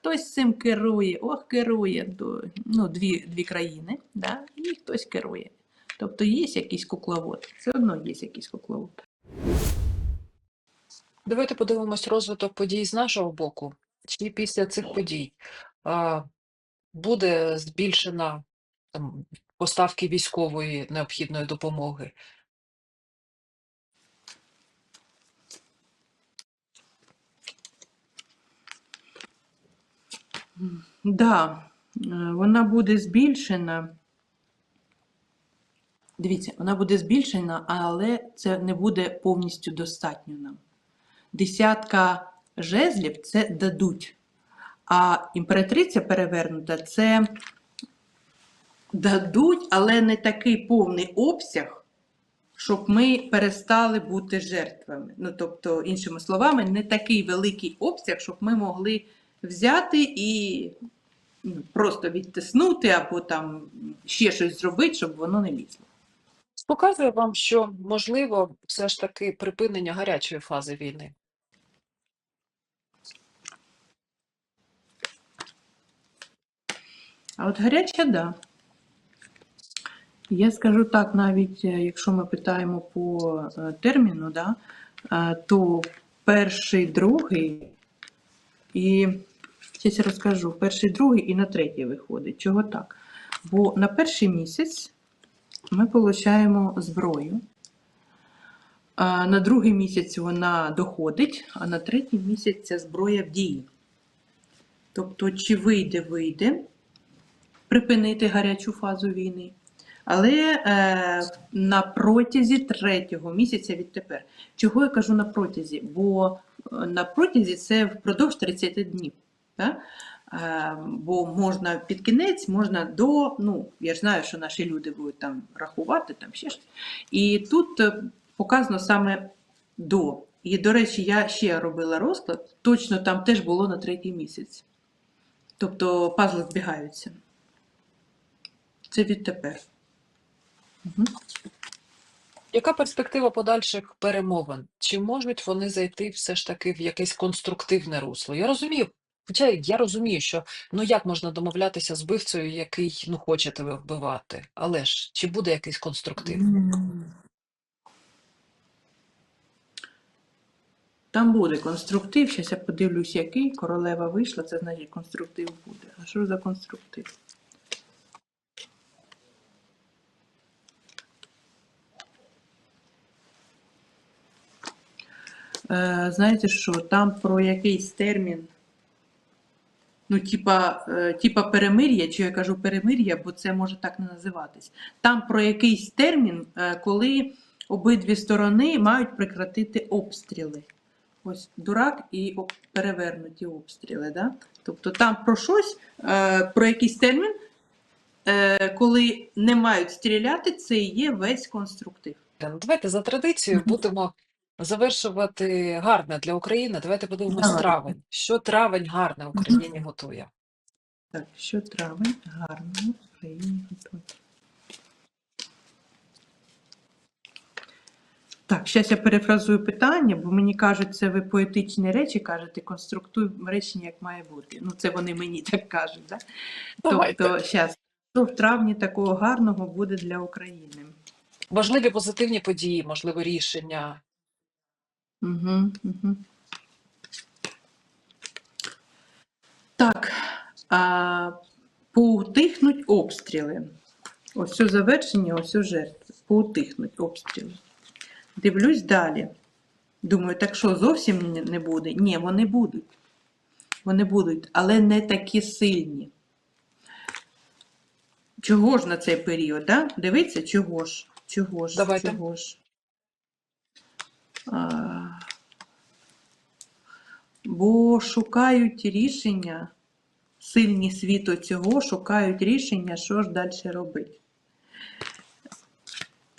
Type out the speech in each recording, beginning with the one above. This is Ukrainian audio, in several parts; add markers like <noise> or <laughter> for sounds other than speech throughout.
хтось цим керує, ох, керує ну, дві, дві країни, да? і хтось керує. Тобто є якийсь кукловод, все одно є якийсь кукловод. Давайте подивимось розвиток подій з нашого боку. Чи після цих подій а, буде збільшена там, поставки військової необхідної допомоги? Да, е, вона буде збільшена. Дивіться, вона буде збільшена, але це не буде повністю достатньо нам. Десятка жезлів це дадуть. А імператриця перевернута це дадуть, але не такий повний обсяг, щоб ми перестали бути жертвами. Ну, тобто, іншими словами, не такий великий обсяг, щоб ми могли взяти і ну, просто відтиснути або там ще щось зробити, щоб воно не лізло. Показує вам, що можливо все ж таки припинення гарячої фази війни. А от гаряча, да. Я скажу так, навіть е, якщо ми питаємо по е, терміну, да, е, то перший, другий і зараз розкажу, перший, другий і на третій виходить. Чого так? Бо на перший місяць ми отримуємо зброю. На другий місяць вона доходить, а на третій місяць ця зброя в дії. Тобто, чи вийде, вийде припинити гарячу фазу війни. Але е, на протязі третього місяця відтепер. Чого я кажу на протязі? Бо е, на протязі це впродовж 30 днів. Да? Е, бо можна під кінець, можна до, ну, я ж знаю, що наші люди будуть там рахувати, там ще щось. І тут е, показано саме до. І, до речі, я ще робила розклад, точно там теж було на третій місяць. Тобто пазли збігаються. Це відтепер. Угу. Яка перспектива подальших перемовин? Чи можуть вони зайти все ж таки в якесь конструктивне русло? Я розумію, хоча я розумію, що ну як можна домовлятися з вбивцею, який ну хоче тебе вбивати, але ж чи буде якийсь конструктив? Там буде конструктив. Зараз я подивлюсь, який. Королева вийшла, це значить конструктив буде. А що за конструктив? Е, знаєте що, там про якийсь термін, ну, типа, е, типа перемир'я, чи я кажу перемир'я, бо це може так не називатись. Там про якийсь термін, е, коли обидві сторони мають прекратити обстріли. Ось дурак і перевернуті обстріли. Да? Тобто там про щось, е, про якийсь термін, коли не мають стріляти, це і є весь конструктив. Давайте за традицією будемо завершувати гарне для України. Давайте подивимось Давай. травень. Що травень гарне Україні готує? Так, що травень гарно в Україні готує. Так, зараз я перефразую питання, бо мені кажуть, це ви поетичні речі кажете, конструктуй речення, як має бути. Ну, це вони мені <laughs> так кажуть. Да? Давайте. Тобто, зараз, що в травні такого гарного буде для України? Важливі позитивні події, можливо, рішення. Угу, угу. Так, а, поутихнуть обстріли. Ось це завершення, ось це жертви. Поутихнуть обстріли. Дивлюсь далі. Думаю, так що зовсім не- не буде? Ні, вони будуть. Вони будуть, але не такі сильні. Чого ж на цей період? Да? Дивіться, чого ж? Чого ж? Давайте. Чого ж? Бо шукають рішення, сильні світу цього шукають рішення, що ж далі робити.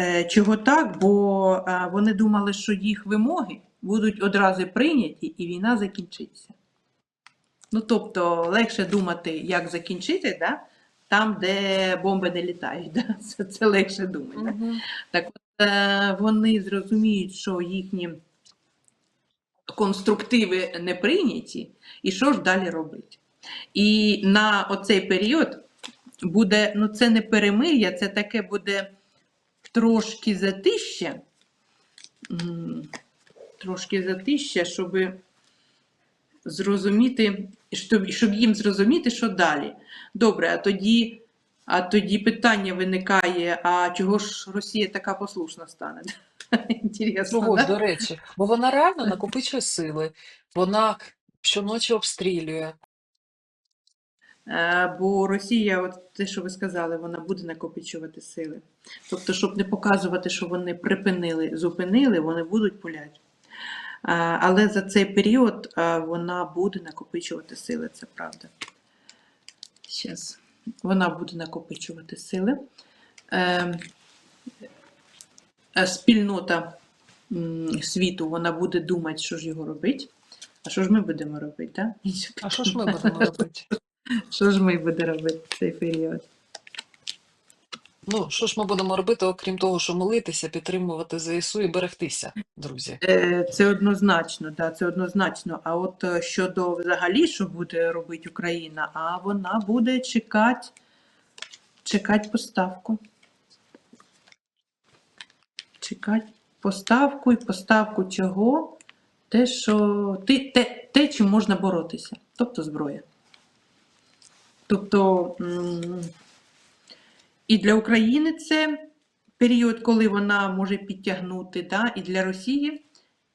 Е, Чого так? Бо е, вони думали, що їх вимоги будуть одразу прийняті і війна закінчиться. Ну, тобто, легше думати, як закінчити, да? там, де бомби не літають. <laughs> Да? Це, це легше думати. Мгм. Так от, вони зрозуміють, що їхні конструктиви не прийняті, і що ж далі робити. І на оцей період буде, ну це не перемир'я, це таке буде трошки затища. М, Трошки затища, щоб зрозуміти, щоб, щоб їм зрозуміти, що далі. Добре, а тоді, а тоді питання виникає: а чого ж Росія така послушна стане? <laughs> Інтересно, Чого да? до речі, бо вона реально накопичує сили, вона щоночі обстрілює. Е, Бо Росія, от те, що ви сказали, вона буде накопичувати сили. Тобто, щоб не показувати, що вони припинили, зупинили, вони будуть пуляти. Е, Але за цей період е, вона буде накопичувати сили, це правда. Щас. Вона буде накопичувати сили. Е, е, Спільнота світу вона буде думати, що ж його робити. А що ж ми будемо робити? Да? А що ж ми будемо робити? Що ж ми будемо робити в цей період? Ну, що ж ми будемо робити, окрім того, що молитися, підтримувати ЗСУ і берегтися, друзі? Е, Це однозначно, да, це однозначно. А от е, щодо взагалі, що буде робити Україна, а вона буде чекати, чекати поставку. Чекати поставку і поставку чого? Те, що те, те, те, чим можна боротися, тобто зброя. Тобто і для України це період, коли вона може підтягнути, да, і для Росії,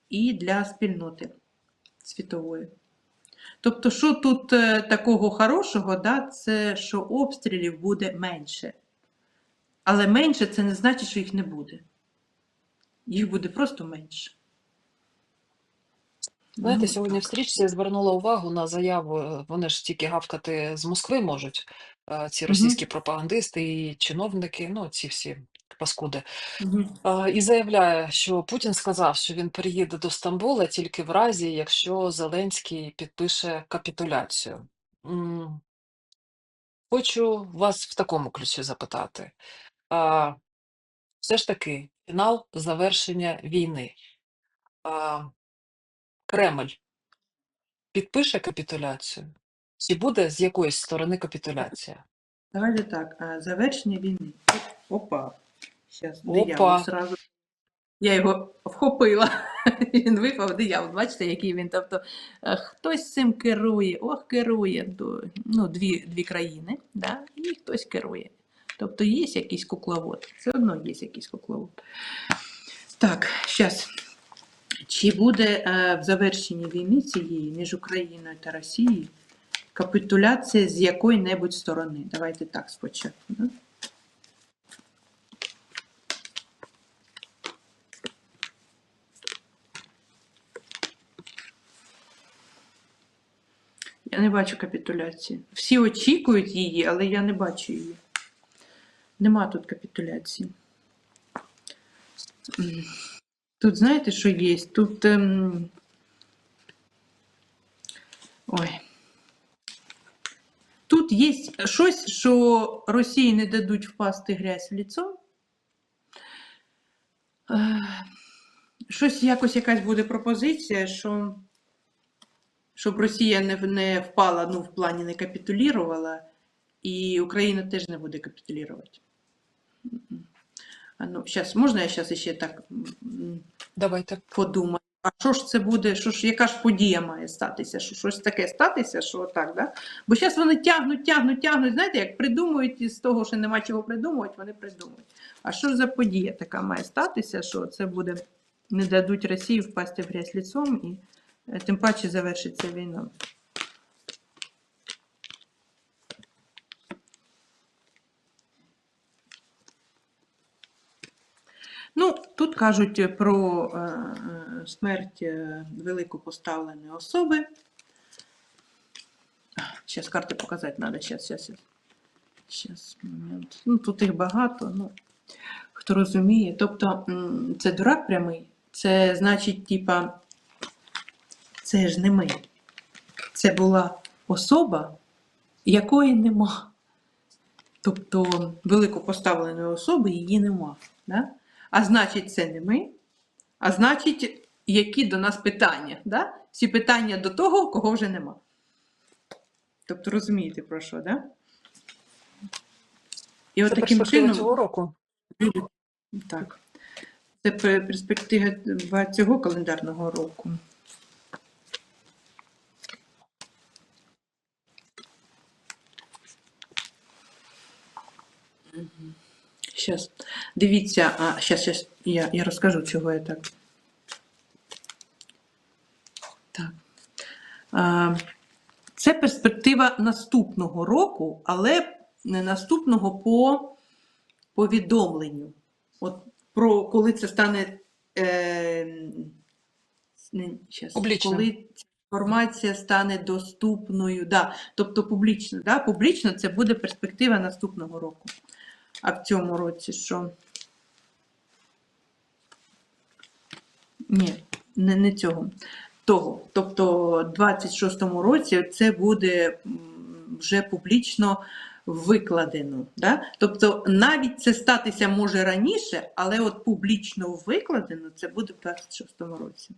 і для спільноти світової. Тобто, що тут е, такого хорошого, да, це що обстрілів буде менше. Але менше це не значить, що їх не буде. Їх буде просто менше. Знаєте, Ну, сьогодні в стрічці я звернула увагу на заяву, е, вони ж тільки гавкати з Москви можуть, е, ці російські пропагандисти і чиновники, ну, ці всі паскуди. Е, І заявляє, що Путін сказав, що він приїде до Стамбула тільки в разі, якщо Зеленський підпише капітуляцію. М, Хочу вас в такому ключі запитати. А, Все ж таки, фінал завершення війни. А, Кремль підпише капітуляцію? Чи буде з якоїсь сторони капітуляція? Давайте так, а, завершення війни. Опа. Зараз диявол сразу. Я його вхопила. <laughs> Він випав диявол. Бачите, який він. Тобто е, хтось цим керує, ох, керує ну, дві, дві країни, да? і хтось керує. Тобто є якийсь кукловод. Все одно є якийсь кукловод. Так, зараз. Чи буде е, в завершенні війни цієї між Україною та Росією капітуляція з якої-небудь сторони? Давайте так спочатку. Да? Я не бачу капітуляції. Всі очікують її, але я не бачу її. Нема тут капітуляції. Тут знаєте, що є? Тут. Ем... Ой. Тут є щось, що Росії не дадуть впасти грязь в ліцо. Щось якось якась буде пропозиція, що щоб Росія не, не впала, ну, в плані не капітулірувала, і Україна теж не буде капітулірувати. Ну, щас, можна я зараз ще так Давайте. подумаю, а що ж це буде, що ж, яка ж подія має статися? Що щось таке статися, що так, да? Бо зараз вони тягнуть, тягнуть, тягнуть, знаєте, як придумують із того, що нема чого придумувати, вони придумують. А що ж за подія така має статися, що це буде, не дадуть Росії впасти в грязь ліцом і е, тим паче завершиться війна. Ну, тут кажуть про е, е, смерть е, великопоставленої особи. Зараз карти показати треба. Зараз, зараз, зараз. момент. Ну, тут їх багато, ну, хто розуміє. Тобто, це дурак прямий. Це значить, типа, це ж не ми. Це була особа, якої нема. Тобто великопоставленої особи її нема. Да? А значить, це не ми, а значить, які до нас питання. Да? Всі питання до того, кого вже нема. Тобто розумієте про що, да? І от Це таким чином, цього року. так, це перспектива цього календарного року. Зараз, дивіться, а, щас, я, я розкажу, чого я так. Так. А, це перспектива наступного року, але не наступного по повідомленню. От про коли це стане е, не, щас, коли інформація стане доступною. Да, тобто публічно, да, публічно це буде перспектива наступного року. А в цьому році що? Ні, не, не цього. Того. Тобто, в 26-му році це буде вже публічно викладено. Да? Тобто, навіть це статися може раніше, але от публічно викладено це буде в 26-му році.